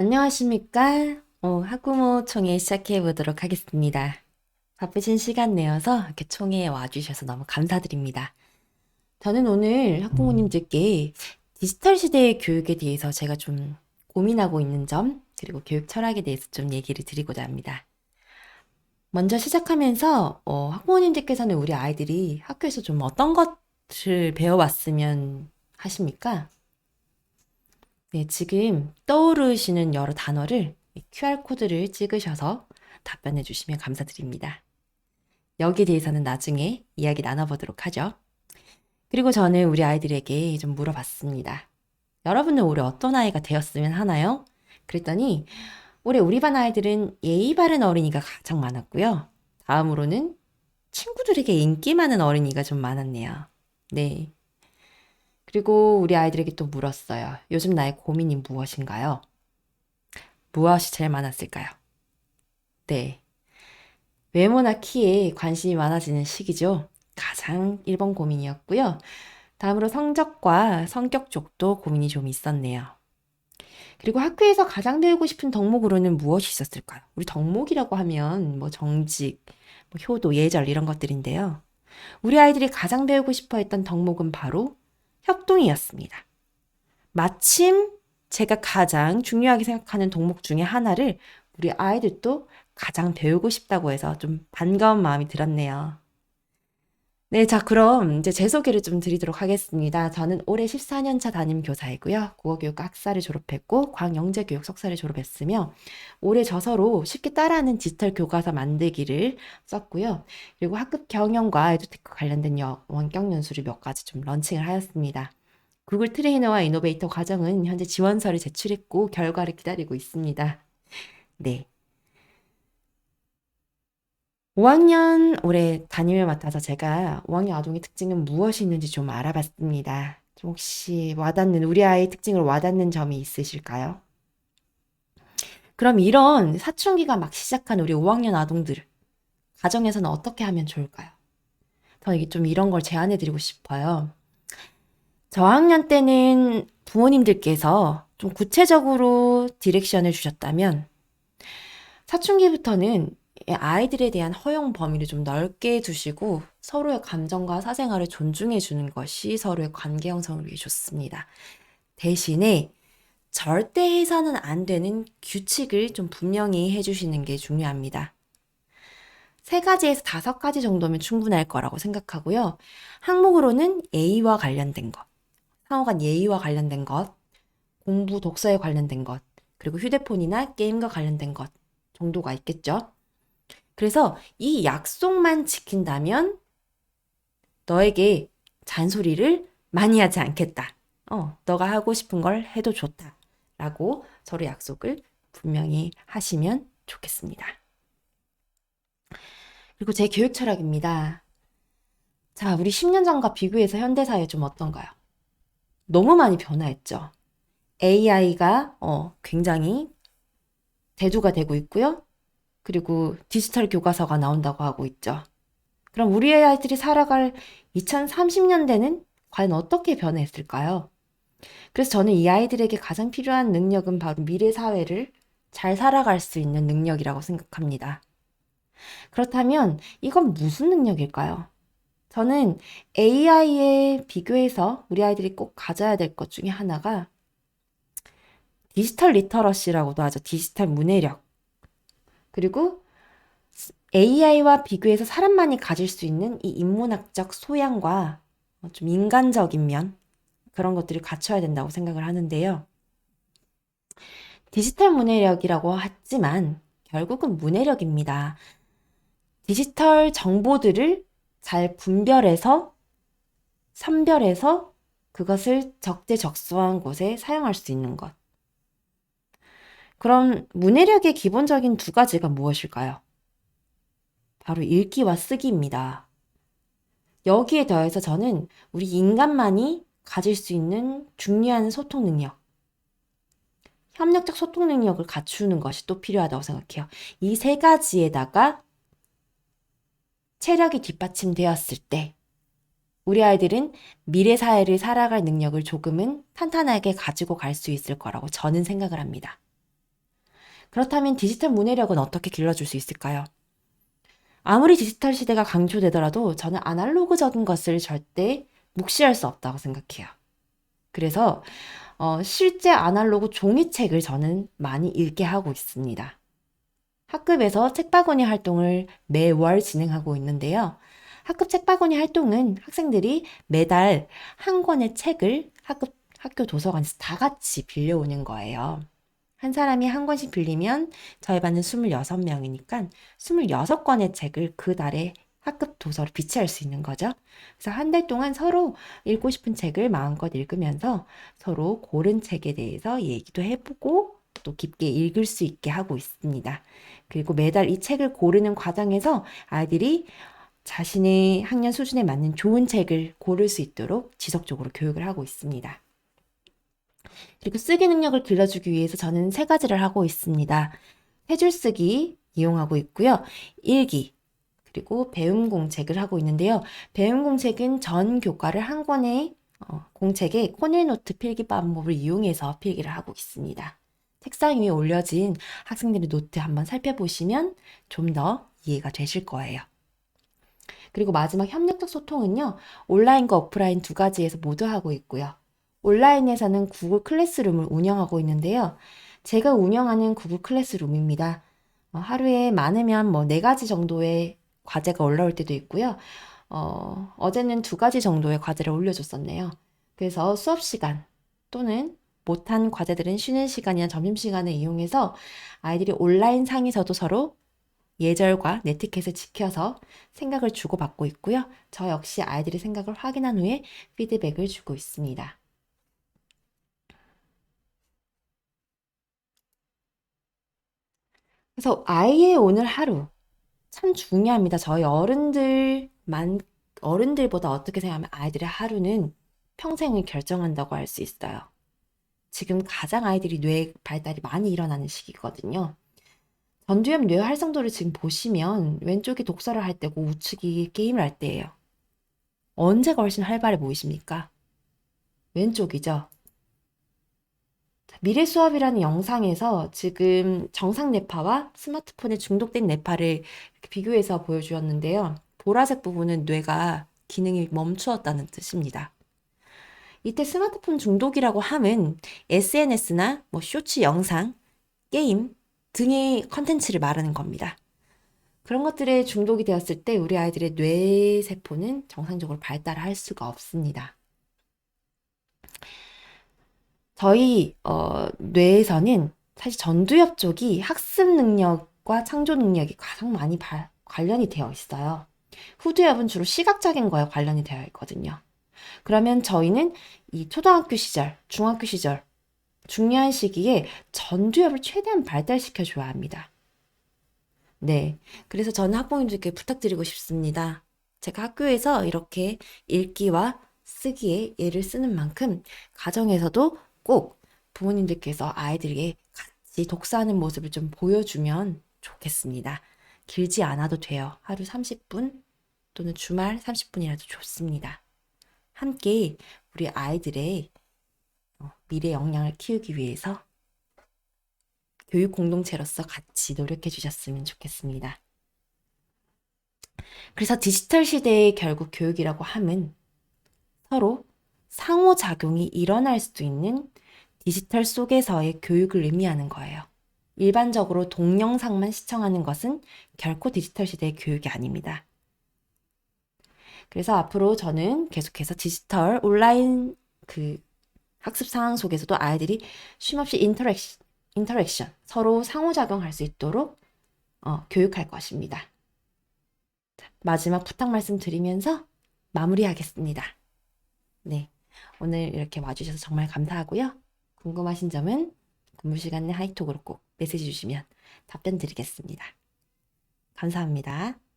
안녕하십니까? 어, 학부모 총회 시작해 보도록 하겠습니다. 바쁘신 시간 내어서 이렇게 총회에 와주셔서 너무 감사드립니다. 저는 오늘 학부모님들께 디지털 시대의 교육에 대해서 제가 좀 고민하고 있는 점, 그리고 교육 철학에 대해서 좀 얘기를 드리고자 합니다. 먼저 시작하면서 어, 학부모님들께서는 우리 아이들이 학교에서 좀 어떤 것을 배워왔으면 하십니까? 네, 지금 떠오르시는 여러 단어를 QR코드를 찍으셔서 답변해 주시면 감사드립니다. 여기에 대해서는 나중에 이야기 나눠보도록 하죠. 그리고 저는 우리 아이들에게 좀 물어봤습니다. 여러분은 올해 어떤 아이가 되었으면 하나요? 그랬더니 올해 우리 반 아이들은 예의 바른 어린이가 가장 많았고요. 다음으로는 친구들에게 인기 많은 어린이가 좀 많았네요. 네. 그리고 우리 아이들에게 또 물었어요. 요즘 나의 고민이 무엇인가요? 무엇이 제일 많았을까요? 네. 외모나 키에 관심이 많아지는 시기죠. 가장 1번 고민이었고요. 다음으로 성적과 성격 쪽도 고민이 좀 있었네요. 그리고 학교에서 가장 배우고 싶은 덕목으로는 무엇이 있었을까요? 우리 덕목이라고 하면 뭐 정직, 뭐 효도, 예절 이런 것들인데요. 우리 아이들이 가장 배우고 싶어 했던 덕목은 바로 협동이었습니다. 마침 제가 가장 중요하게 생각하는 덕목 중에 하나를 우리 아이들도 가장 배우고 싶다고 해서 좀 반가운 마음이 들었네요. 네, 자, 그럼 이제 제 소개를 좀 드리도록 하겠습니다. 저는 올해 14년차 담임 교사이고요. 국어교육 학사를 졸업했고, 광영재교육 석사를 졸업했으며, 올해 저서로 쉽게 따라하는 디지털 교과서 만들기를 썼고요. 그리고 학급 경영과 에듀테크 관련된 여- 원격 연수를 몇 가지 좀 런칭을 하였습니다. 구글 트레이너와 이노베이터 과정은 현재 지원서를 제출했고, 결과를 기다리고 있습니다. 네. 5학년 올해 담임을 맡아서 제가 5학년 아동의 특징은 무엇이 있는지 좀 알아봤습니다. 좀 혹시 와닿는, 우리 아이의 특징을 와닿는 점이 있으실까요? 그럼 이런 사춘기가 막 시작한 우리 5학년 아동들, 가정에서는 어떻게 하면 좋을까요? 저는 이게 좀 이런 걸 제안해 드리고 싶어요. 저학년 때는 부모님들께서 좀 구체적으로 디렉션을 주셨다면, 사춘기부터는 아이들에 대한 허용 범위를 좀 넓게 두시고 서로의 감정과 사생활을 존중해 주는 것이 서로의 관계 형성을 위해 좋습니다. 대신에 절대 해서는 안 되는 규칙을 좀 분명히 해주시는 게 중요합니다. 세 가지에서 다섯 가지 정도면 충분할 거라고 생각하고요. 항목으로는 예의와 관련된 것, 상호간 예의와 관련된 것, 공부, 독서에 관련된 것, 그리고 휴대폰이나 게임과 관련된 것 정도가 있겠죠. 그래서 이 약속만 지킨다면 너에게 잔소리를 많이 하지 않겠다. 어, 너가 하고 싶은 걸 해도 좋다. 라고 서로 약속을 분명히 하시면 좋겠습니다. 그리고 제 교육 철학입니다. 자, 우리 10년 전과 비교해서 현대사회 좀 어떤가요? 너무 많이 변화했죠. AI가 어, 굉장히 대두가 되고 있고요. 그리고 디지털 교과서가 나온다고 하고 있죠. 그럼 우리 아이들이 살아갈 2030년대는 과연 어떻게 변했을까요? 그래서 저는 이 아이들에게 가장 필요한 능력은 바로 미래 사회를 잘 살아갈 수 있는 능력이라고 생각합니다. 그렇다면 이건 무슨 능력일까요? 저는 AI에 비교해서 우리 아이들이 꼭 가져야 될 것 중에 하나가 디지털 리터러시라고도 하죠. 디지털 문해력. 그리고 AI와 비교해서 사람만이 가질 수 있는 이 인문학적 소양과 좀 인간적인 면 그런 것들을 갖춰야 된다고 생각을 하는데요. 디지털 문해력이라고 하지만 결국은 문해력입니다. 디지털 정보들을 잘 분별해서 선별해서 그것을 적재적소한 곳에 사용할 수 있는 것. 그럼 문해력의 기본적인 두 가지가 무엇일까요? 바로 읽기와 쓰기입니다. 여기에 더해서 저는 우리 인간만이 가질 수 있는 중요한 소통 능력, 협력적 소통 능력을 갖추는 것이 또 필요하다고 생각해요. 이 세 가지에다가 체력이 뒷받침되었을 때 우리 아이들은 미래 사회를 살아갈 능력을 조금은 탄탄하게 가지고 갈 수 있을 거라고 저는 생각을 합니다. 그렇다면 디지털 문해력은 어떻게 길러줄 수 있을까요? 아무리 디지털 시대가 강조되더라도 저는 아날로그적인 것을 절대 묵시할 수 없다고 생각해요. 그래서 어, 실제 아날로그 종이책을 저는 많이 읽게 하고 있습니다. 학급에서 책바구니 활동을 매월 진행하고 있는데요. 학급 책바구니 활동은 학생들이 매달 한 권의 책을 학급 학교 도서관에서 다 같이 빌려오는 거예요. 한 사람이 한 권씩 빌리면 저희 반은 26명이니까 26권의 책을 그 달에 학급 도서로 비치할 수 있는 거죠. 그래서 한 달 동안 서로 읽고 싶은 책을 마음껏 읽으면서 서로 고른 책에 대해서 얘기도 해보고 또 깊게 읽을 수 있게 하고 있습니다. 그리고 매달 이 책을 고르는 과정에서 아이들이 자신의 학년 수준에 맞는 좋은 책을 고를 수 있도록 지속적으로 교육을 하고 있습니다. 그리고 쓰기 능력을 길러주기 위해서 저는 세 가지를 하고 있습니다. 해줄 쓰기 이용하고 있고요. 일기, 그리고 배움 공책을 하고 있는데요. 배움 공책은 전 교과를 한 권의 어, 공책에 코넬노트 필기 방법을 이용해서 필기를 하고 있습니다. 책상 위에 올려진 학생들의 노트 한번 살펴보시면 좀 더 이해가 되실 거예요. 그리고 마지막 협력적 소통은요, 온라인과 오프라인 두 가지에서 모두 하고 있고요. 온라인에서는 구글 클래스룸을 운영하고 있는데요. 제가 운영하는 구글 클래스룸입니다. 어, 하루에 많으면 뭐 네 가지 정도의 과제가 올라올 때도 있고요. 어, 어제는 두 가지 정도의 과제를 올려줬었네요. 그래서 수업 시간 또는 못한 과제들은 쉬는 시간이나 점심시간을 이용해서 아이들이 온라인 상에서도 서로 예절과 네티켓을 지켜서 생각을 주고받고 있고요. 저 역시 아이들의 생각을 확인한 후에 피드백을 주고 있습니다. 그래서 아이의 오늘 하루 참 중요합니다. 저희 어른들만 어른들보다 어떻게 생각하면 아이들의 하루는 평생을 결정한다고 할 수 있어요. 지금 가장 아이들이 뇌 발달이 많이 일어나는 시기거든요. 전두엽 뇌 활성도를 지금 보시면 왼쪽이 독서를 할 때고 우측이 게임을 할 때예요. 언제가 훨씬 활발해 보이십니까? 왼쪽이죠. 미래 수업이라는 영상에서 지금 정상 뇌파와 스마트폰에 중독된 뇌파를 비교해서 보여주었는데요. 보라색 부분은 뇌가 기능이 멈추었다는 뜻입니다. 이때 스마트폰 중독이라고 함은 SNS나 뭐 쇼츠 영상, 게임 등의 컨텐츠를 말하는 겁니다. 그런 것들에 중독이 되었을 때 우리 아이들의 뇌세포는 정상적으로 발달할 수가 없습니다. 저희 어, 뇌에서는 사실 전두엽 쪽이 학습 능력과 창조 능력이 가장 많이 바, 관련이 되어 있어요. 후두엽은 주로 시각적인 거에 관련이 되어 있거든요. 그러면 저희는 이 초등학교 시절, 중학교 시절 중요한 시기에 전두엽을 최대한 발달시켜 줘야 합니다. 네. 그래서 저는 학부모님들께 부탁드리고 싶습니다. 제가 학교에서 이렇게 읽기와 쓰기에 예를 쓰는 만큼 가정에서도 꼭 부모님들께서 아이들에게 같이 독서하는 모습을 좀 보여주면 좋겠습니다. 길지 않아도 돼요. 하루 30분 또는 주말 30분이라도 좋습니다. 함께 우리 아이들의 어, 미래 역량을 키우기 위해서 교육 공동체로서 같이 노력해 주셨으면 좋겠습니다. 그래서 디지털 시대의 결국 교육이라고 함은 서로 상호작용이 일어날 수도 있는 디지털 속에서의 교육을 의미하는 거예요. 일반적으로 동영상만 시청하는 것은 결코 디지털 시대의 교육이 아닙니다. 그래서 앞으로 저는 계속해서 디지털 온라인 그 학습 상황 속에서도 아이들이 쉼없이 인터랙션, 인터랙션 서로 상호작용할 수 있도록 어, 교육할 것입니다. 마지막 부탁 말씀 드리면서 마무리하겠습니다. 네. 오늘 이렇게 와주셔서 정말 감사하고요. 궁금하신 점은 근무 시간에 하이톡으로 꼭 메시지 주시면 답변 드리겠습니다. 감사합니다.